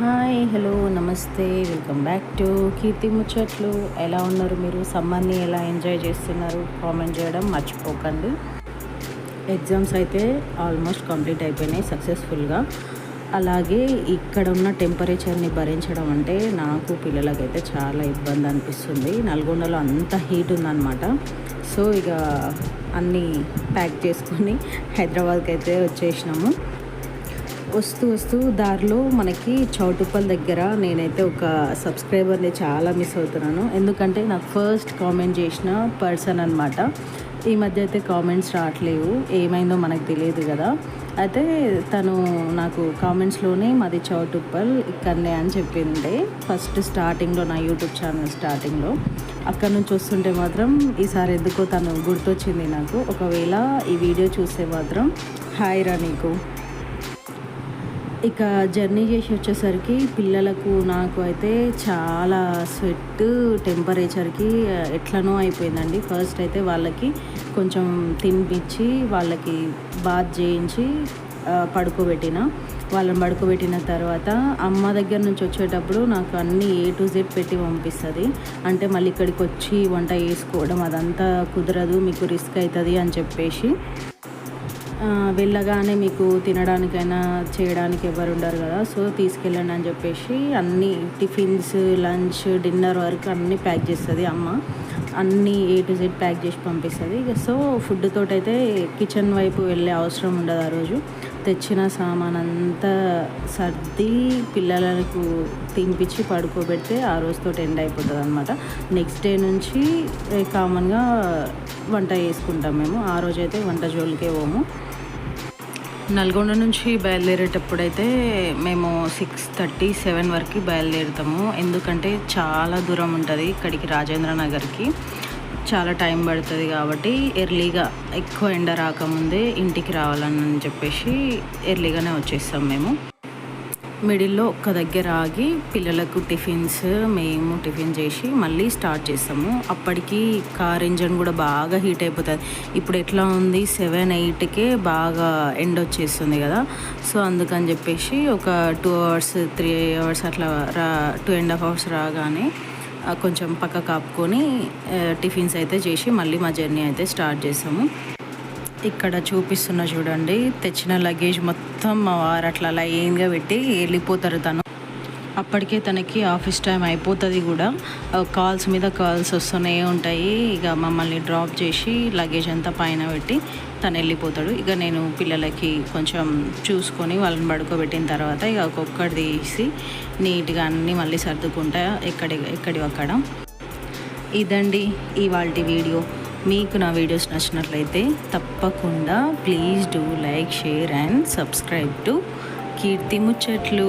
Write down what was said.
Hi hello namaste welcome back to Keerthi ముచ్చట్లు. ఎలా ఉన్నారు మీరు? సమ్మర్ని ఎలా ఎంజాయ్ చేస్తున్నారు? కామెంట్ చేయడం మర్చిపోకండి. ఎగ్జామ్స్ అయితే ఆల్మోస్ట్ కంప్లీట్ అయిపోయినాయి సక్సెస్ఫుల్గా. అలాగే ఇక్కడ ఉన్న టెంపరేచర్ని భరించడం అంటే నాకు పిల్లలకైతే చాలా ఇబ్బంది అనిపిస్తుంది. నల్గొండలో అంత హీట్ ఉందన్నమాట. సో ఇక అన్నీ ప్యాక్ చేసుకొని హైదరాబాద్కి అయితే వచ్చేసినాము. వస్తూ వస్తూ దారిలో మనకి చౌటుప్పల్ దగ్గర నేనైతే ఒక సబ్స్క్రైబర్ని చాలా మిస్ అవుతున్నాను. ఎందుకంటే నాకు ఫస్ట్ కామెంట్ చేసిన పర్సన్ అనమాట ఈ మధ్య అయితే కామెంట్స్ రావట్లేవు. ఏమైందో మనకు తెలియదు కదా. అయితే తను నాకు కామెంట్స్లోనే మాది చౌటుప్పల్ ఇక్కడనే అని చెప్పింది ఫస్ట్ స్టార్టింగ్లో నా యూట్యూబ్ ఛానల్ స్టార్టింగ్లో. అక్కడ నుంచి వస్తుంటే మాత్రం ఈసారి ఎందుకో తను గుర్తొచ్చింది నాకు. ఒకవేళ ఈ వీడియో చూస్తే మాత్రం హాయ్ రా నీకు. ఇక జర్నీ చేసి వచ్చేసరికి పిల్లలకు నాకు అయితే చాలా స్వెట్ టెంపరేచర్కి ఎట్లనో అయిపోయిందండి. ఫస్ట్ అయితే వాళ్ళకి కొంచెం తినిపించి వాళ్ళకి బాత్ చేయించి పడుకోబెట్టిన. వాళ్ళని పడుకోబెట్టిన తర్వాత అమ్మ దగ్గర నుంచి వచ్చేటప్పుడు నాకు అన్నీ ఏ టు జెడ్ పెట్టి పంపిస్తుంది. అంటే మళ్ళీ ఇక్కడికి వచ్చి వంట చేసుకోవడం అదంతా కుదరదు మీకు రిస్క్ అవుతుంది అని చెప్పేసి. వెళ్ళగానే మీకు తినడానికైనా చేయడానికి ఎవరు ఉండరు కదా. సో తీసుకెళ్ళండి అని చెప్పేసి అన్ని టిఫిన్స్ లంచ్ డిన్నర్ వరకు అన్నీ ప్యాక్ చేస్తుంది అమ్మ. అన్నీ ఏ టు జెడ్ ప్యాక్ చేసి పంపిస్తుంది. సో ఫుడ్ అయితే కిచెన్ వైపు వెళ్ళే అవసరం ఉండదు ఆ రోజు. తెచ్చిన సామాన్ అంతా సర్ది పిల్లలకు తినిపించి పడుకోబెడితే ఆ రోజుతో ఎండ్ అయిపోతుంది అనమాట నెక్స్ట్ డే నుంచి కామన్గా వంట చేసుకుంటాం మేము. ఆ రోజైతే వంట జోలికే పోము. నల్గొండ నుంచి బయలుదేరేటప్పుడైతే మేము సిక్స్ థర్టీ సెవెన్ వరకు బయలుదేరుతాము. ఎందుకంటే చాలా దూరం ఉంటుంది ఇక్కడికి రాజేంద్ర నగర్కి. చాలా టైం పడుతుంది కాబట్టి ఎర్లీగా ఎక్కువ ఎండ రాకముందే ఇంటికి రావాలని చెప్పేసి ఎర్లీగానే వచ్చేస్తాం మేము. మిడిల్లో ఒక్క దగ్గర ఆగి పిల్లలకు టిఫిన్స్ మేము టిఫిన్ చేసి మళ్ళీ స్టార్ట్ చేస్తాము. అప్పటికి కార్ ఇంజన్ కూడా బాగా హీట్ అయిపోతుంది. ఇప్పుడు ఎట్లా ఉంది? సెవెన్ ఎయిట్కే బాగా ఎండ్ వచ్చేస్తుంది కదా. సో అందుకని చెప్పేసి ఒక టూ అవర్స్ త్రీ అవర్స్ అట్లా రా టూ అండ్ హాఫ్ అవర్స్ రాగానే కొంచెం పక్క కాపుకొని టిఫిన్స్ అయితే చేసి మళ్ళీ మా జర్నీ అయితే స్టార్ట్ చేసాము ఇక్కడ చూపిస్తున్న చూడండి. తెచ్చిన లగేజ్ మొత్తం మా వారు అట్లా లైన్గా పెట్టి వెళ్ళిపోతారు తను. అప్పటికే తనకి ఆఫీస్ టైం అయిపోతుంది కూడా. కాల్స్ మీద కాల్స్ వస్తూనే ఉంటాయి. ఇక మమ్మల్ని డ్రాప్ చేసి లగేజ్ అంతా పైన పెట్టి తను వెళ్ళిపోతాడు. ఇక నేను పిల్లలకి కొంచెం చూసుకొని వాళ్ళని పడుకోబెట్టిన తర్వాత ఇక ఒక్కొక్కటి తీసి నీట్గా అన్నీ మళ్ళీ సర్దుకుంటా ఎక్కడి ఎక్కడి అక్కడ ఇదండి ఇవాళ వీడియో. మీకు నా వీడియోస్ నచ్చినట్లయితే తప్పకుండా please do like share and subscribe to Keerthi ముచ్చట్లు.